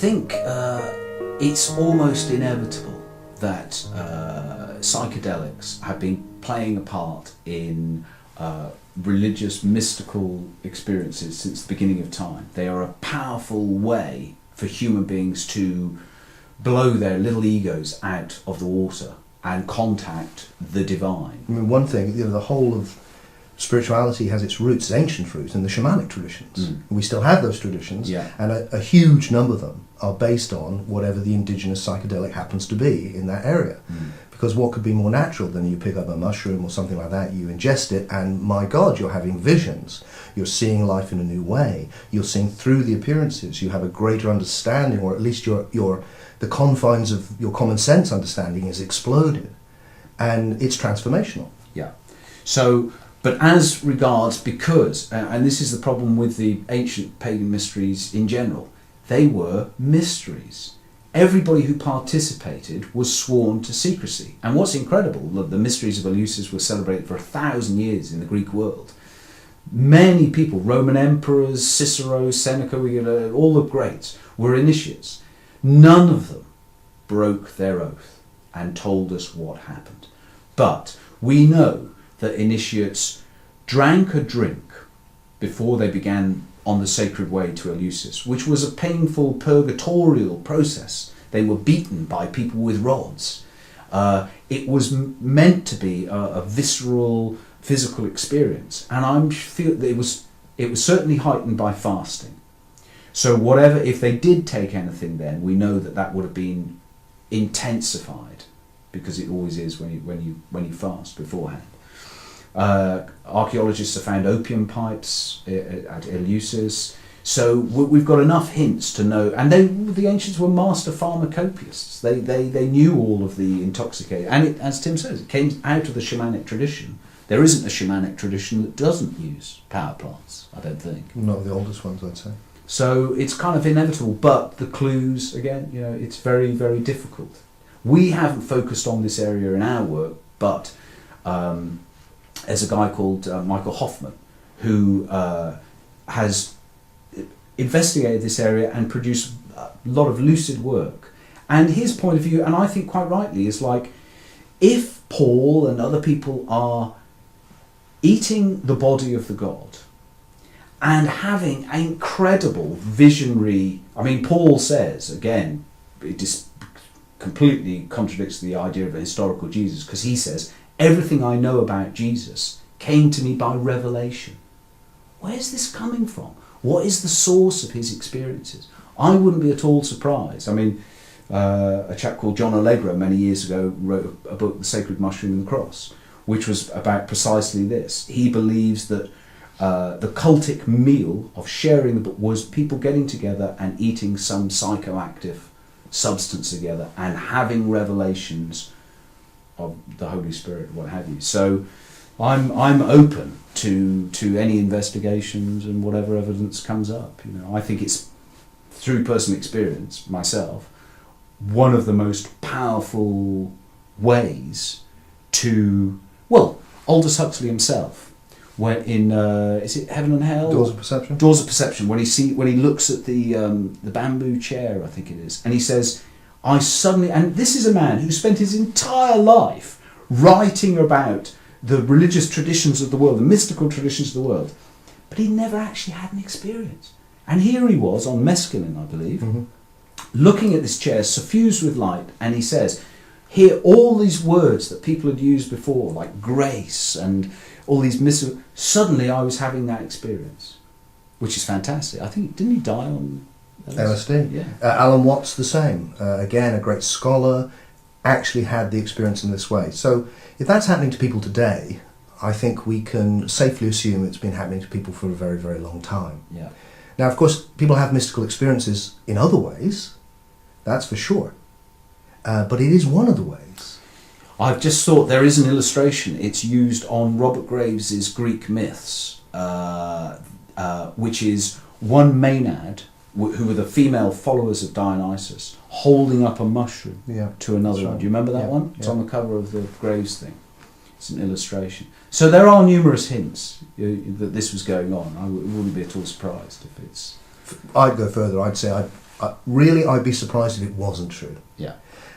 think uh, it's almost inevitable that uh, psychedelics have been playing a part in uh, religious, mystical experiences since the beginning of time. They are a powerful way for human beings to blow their little egos out of the water and contact the divine. I mean, one thing, you know, the whole of spirituality has its roots, its ancient roots, in the shamanic traditions. Mm. We still have those traditions, Yeah. and a, a huge number of them are based on whatever the indigenous psychedelic happens to be in that area. Mm. Because what could be more natural than you pick up a mushroom or something like that, you ingest it, and my God, you're having visions. You're seeing life in a new way. You're seeing through the appearances. You have a greater understanding, or at least your, your, the confines of your common sense understanding is exploded. And it's transformational. Yeah. So, but as regards, because, uh, and this is the problem with the ancient pagan mysteries in general, they were mysteries. Everybody who participated was sworn to secrecy. And what's incredible, the, mysteries of Eleusis were celebrated for a thousand years in the Greek world. Many people, Roman emperors, Cicero, Seneca, uh, all the greats, were initiates. None of them broke their oath and told us what happened. But we know that initiates drank a drink before they began on the sacred way to Eleusis, which was a painful purgatorial process. They were beaten by people with rods. Uh, it was m- meant to be a, a visceral, physical experience, and I feel that it was it was certainly heightened by fasting. So whatever, if they did take anything, then we know that that would have been intensified because it always is when you when you when you fast beforehand. Uh, archaeologists have found opium pipes uh, at Eleusis. So we- we've got enough hints to know, and they, the ancients were master pharmacopists. They, they, they knew all of the intoxicating, and it, as Tim says, it came out of the shamanic tradition. There isn't a shamanic tradition that doesn't use power plants, I don't think. Not the oldest ones, I'd say. So it's kind of inevitable, but the clues, again, you know, it's very, very difficult. We haven't focused on this area in our work, but um, there's a guy called uh, Michael Hoffman who uh, has investigated this area and produced a lot of lucid work. And his point of view, and I think quite rightly, is like if Paul and other people are eating the body of the God and having an incredible visionary. I mean, Paul says again, it just completely contradicts the idea of a historical Jesus because he says everything I know about Jesus came to me by revelation. Where's this coming from? What is the source of his experiences? I wouldn't be at all surprised. I mean, uh, a chap called John Allegro many years ago wrote a book, The Sacred Mushroom and the Cross, which was about precisely this. He believes that uh, the cultic meal of sharing the book was people getting together and eating some psychoactive substance together and having revelations of the Holy Spirit, what have you. So I'm I'm open to to any investigations and whatever evidence comes up. You know, I think it's through personal experience myself one of the most powerful ways to well Aldous Huxley himself when in uh, is it Heaven and Hell Doors of Perception? Doors of Perception when he see when he looks at the um, the bamboo chair I think it is and he says I suddenly and this is a man who spent his entire life writing about the religious traditions of the world the mystical traditions of the world but he never actually had an experience and here he was on mescaline I believe Mhm. looking at this chair suffused with light and he says here all these words that people had used before like grace and all these mis- suddenly I was having that experience which is fantastic I think didn't he die on LSD. yeah Uh, Alan Watts, the same. Uh, again, a great scholar, actually had the experience in this way. So, if that's happening to people today, I think we can safely assume it's been happening to people for a very, very long time. yeah Now, of course, people have mystical experiences in other ways, that's for sure. Uh, but it is one of the ways. I've just thought there is an illustration. It's used on Robert Graves's Greek myths, uh, uh, which is one Maenad, who were the female followers of Dionysus, holding up a mushroom Yeah. to another one. right. Do you remember that Yeah, one? It's yeah. on the cover of the Graves thing. It's an illustration. So there are numerous hints that this was going on. I wouldn't be at all surprised if it's. I'd go further. I'd say I, Uh, really, I'd be surprised if it wasn't true. Yeah.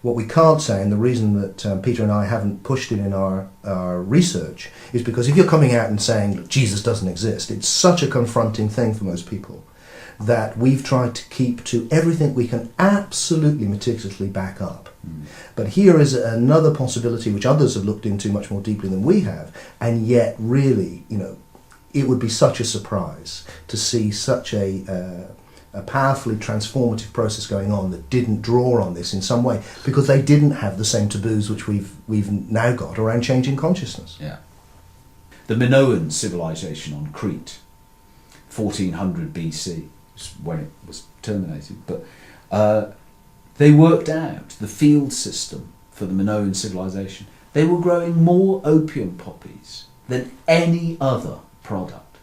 What we can't say, and the reason that um, Peter and I haven't pushed it in our, our research, is because if you're coming out and saying Jesus doesn't exist, it's such a confronting thing for most people that we've tried to keep to everything we can absolutely meticulously back up. But here is another possibility which others have looked into much more deeply than we have, and yet, really, you know, it would be such a surprise to see such a. Uh, a powerfully transformative process going on that didn't draw on this in some way because they didn't have the same taboos which we've we've now got around changing consciousness. Yeah. The Minoan civilization on Crete, 1400 BC, when it was terminated, but uh, they worked out the field system for the Minoan civilization. They were growing more opium poppies than any other product.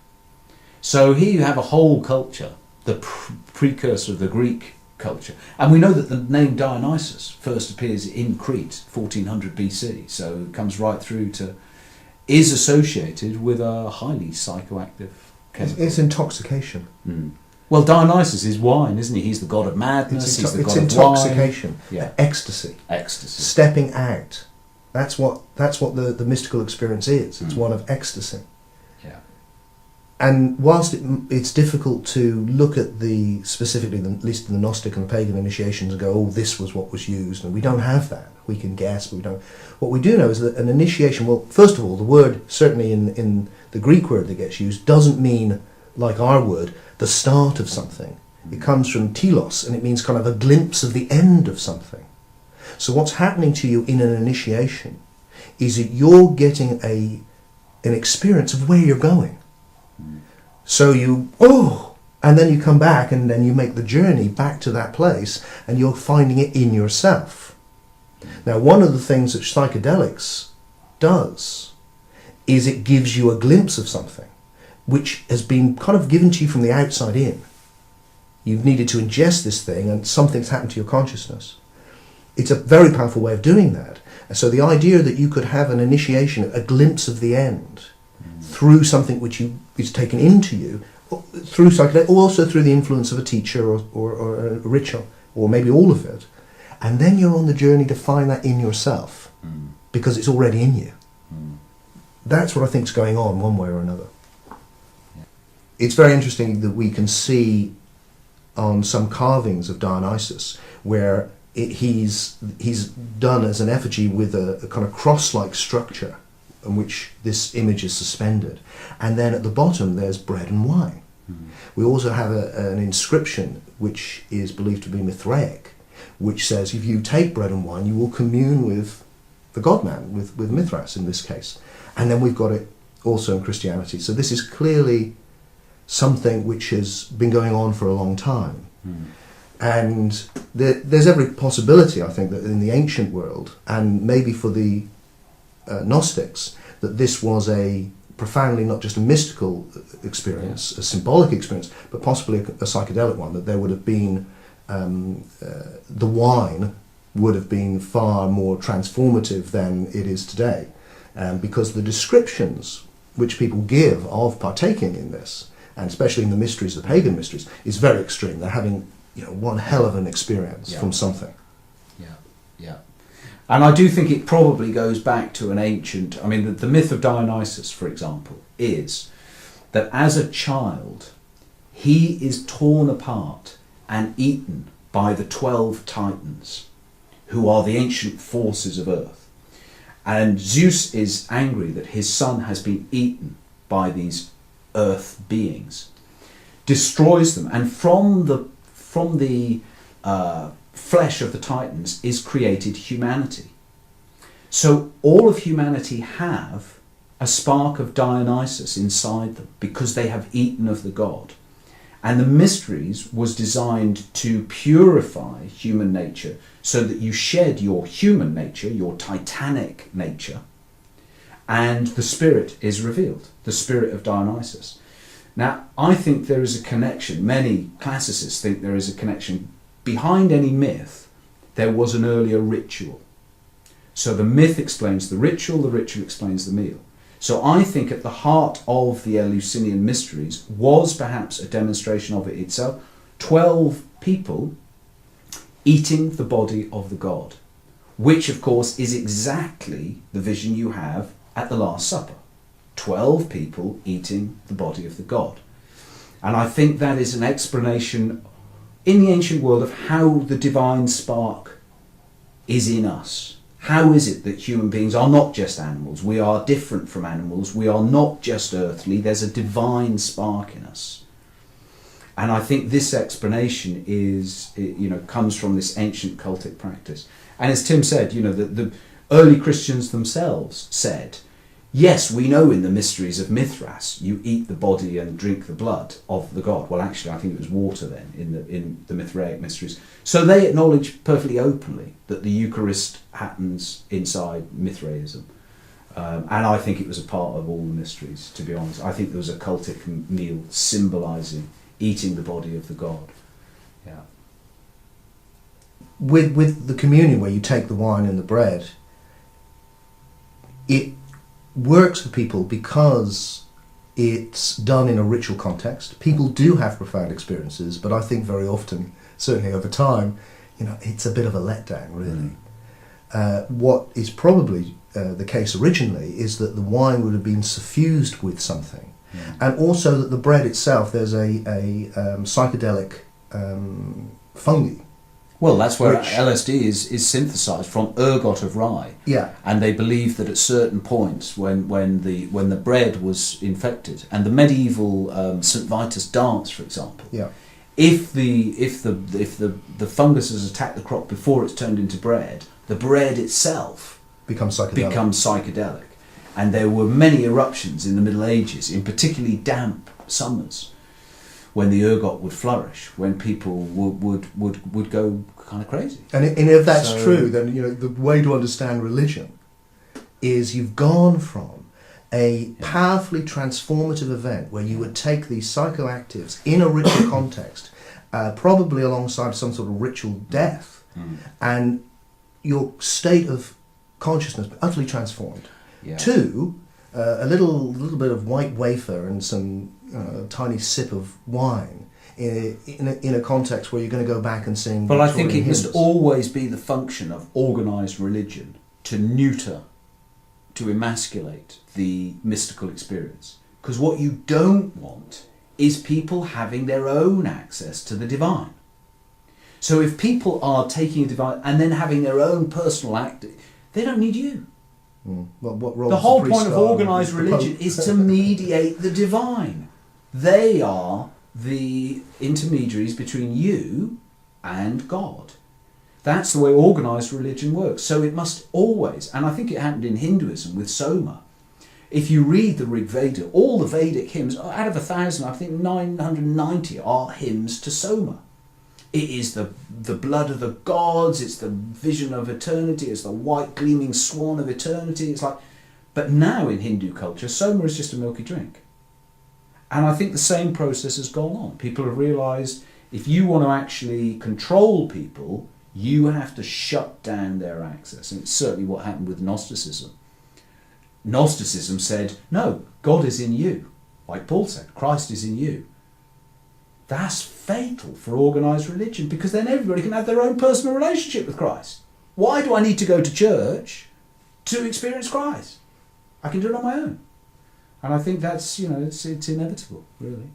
So here you have a whole culture, the pr- precursor of the Greek culture. And we know that the name Dionysus first appears in Crete, 1400 BC, so it comes right through to, is associated with a highly psychoactive It's, chemical. it's intoxication. Mm. Well, Dionysus is wine, isn't he? He's the god of madness, It's, he's into- the it's god of wine. intoxication, Yeah. ecstasy, Ecstasy. stepping out. That's what that's what the, the mystical experience is. It's Mm. one of ecstasy. Yeah. And whilst it, it's difficult to look at the specifically, the, at least the Gnostic and the pagan initiations, and go, "Oh, this was what was used," and we don't have that. We can guess, but we don't. What we do know is that an initiation. Well, first of all, the word certainly in in the Greek word that gets used doesn't mean like our word the start of something. It comes from telos, and it means kind of a glimpse of the end of something. So what's happening to you in an initiation is that you're getting a an experience of where you're going. So you, oh, and then you come back and then you make the journey back to that place and you're finding it in yourself. Now, one of the things that psychedelics does is it gives you a glimpse of something which has been kind of given to you from the outside in. You've needed to ingest this thing and something's happened to your consciousness. It's a very powerful way of doing that. And so the idea that you could have an initiation, a glimpse of the end, through something which you is taken into you through psychedelic, or also through the influence of a teacher or, or, or a ritual, or maybe all of it, and then you're on the journey to find that in yourself Mm. because it's already in you. Mm. That's what I think is going on, one way or another. It's very interesting that we can see on some carvings of Dionysus where it, he's he's done as an effigy with a, a kind of cross-like structure in which this image is suspended, and then at the bottom there's bread and wine. Mm. We also have a, an inscription which is believed to be Mithraic, which says if you take bread and wine, you will commune with the God man, with, with Mithras in this case. And then we've got it also in Christianity. So this is clearly something which has been going on for a long time. Mm. And there, there's every possibility, I think, that in the ancient world, and maybe for the uh, Gnostics, that this was a profoundly not just a mystical experience, a symbolic experience, but possibly a, a psychedelic one, that there would have been um, uh, the wine would have been far more transformative than it is today. Um, because the descriptions which people give of partaking in this, and especially in the mysteries, the pagan mysteries, is very extreme. They're having you know one hell of an experience Yeah. from something. Yeah, yeah. And I do think it probably goes back to an ancient. I mean, the, the myth of Dionysus, for example, is that as a child, he is torn apart and eaten by the 12 titans, who are the ancient forces of earth. And Zeus is angry that his son has been eaten by these earth beings, destroys them, and from the from the uh, flesh of the titans is created humanity. So all of humanity have a spark of Dionysus inside them because they have eaten of the god. And the mysteries was designed to purify human nature so that you shed your human nature, your titanic nature, and the spirit is revealed, the spirit of Dionysus. Now, I think there is a connection, many classicists think there is a connection. Behind any myth, there was an earlier ritual. So the myth explains the ritual, the ritual explains the meal. So I think at the heart of the Eleusinian mysteries was perhaps a demonstration of it itself. Twelve people eating the body of the God, which of course is exactly the vision you have at the Last Supper. Twelve people eating the body of the God. And I think that is an explanation in the ancient world of how the divine spark is in us. How is it that human beings are not just animals? We are different from animals. We are not just earthly. There's a divine spark in us. And I think this explanation is, you know, comes from this ancient cultic practice. And as Tim said, you know, the, the early Christians themselves said, yes, we know in the mysteries of Mithras, you eat the body and drink the blood of the god. Well, actually, I think it was water then in the in the Mithraic mysteries. So they acknowledge perfectly openly that the Eucharist happens inside Mithraism. Um, and I think it was a part of all the mysteries, to be honest. I think there was a cultic meal symbolising eating the body of the god. Yeah. With with the communion where you take the wine and the bread, it works for people because it's done in a ritual context. People do have profound experiences, but I think very often, certainly over time, you know, it's a bit of a letdown, really. Mm. Uh, what is probably uh, the case originally is that the wine would have been suffused with something, Yeah. and also that the bread itself, there's a, a um, psychedelic um, fungi. Well, that's where Which- LSD is, is synthesized from ergot of rye. Yeah, and they believe that at certain points when, when the when the bread was infected and the medieval um, St Vitus dance for example. Yeah, if the if the if the, the fungus has attacked the crop before it's turned into bread the bread itself becomes psychedelic. becomes psychedelic. And there were many eruptions in the middle ages in particularly damp summers when the ergot would flourish when people would would would, would go kind of crazy And, and if that's So- true, then you know the way to understand religion is you've gone from a powerfully transformative event where you would take these psychoactives in a ritual context, uh, probably alongside some sort of ritual death, Mm. and your state of consciousness utterly transformed. yeah to uh, a little little bit of white wafer and some uh, tiny sip of wine in a, in, a, in a context where you're going to go back and sing. Well, I think it must always be the function of organised religion to neuter, to emasculate the mystical experience. Because what you don't want is people having their own access to the divine. So if people are taking a divine and then having their own personal act, they don't need you. Mm. Role The whole priest point of organised religion is to mediate the divine. They are the intermediaries between you and God. That's the way organised religion works. So it must always, and I think it happened in Hinduism with Soma. If you read the Rig Veda, all the Vedic hymns, out of a thousand, I think 990 are hymns to Soma. It is the, the blood of the gods, it's the vision of eternity, it's the white gleaming swan of eternity. It's like, but now in Hindu culture, Soma is just a milky drink. And I think the same process has gone on. People have realised if you want to actually control people, you have to shut down their access. And it's certainly what happened with Gnosticism. Gnosticism said, no, God is in you. Like Paul said, Christ is in you. That's fatal for organised religion because then everybody can have their own personal relationship with Christ. Why do I need to go to church to experience Christ? I can do it on my own. And I think that's, you know, it's, it's inevitable, really.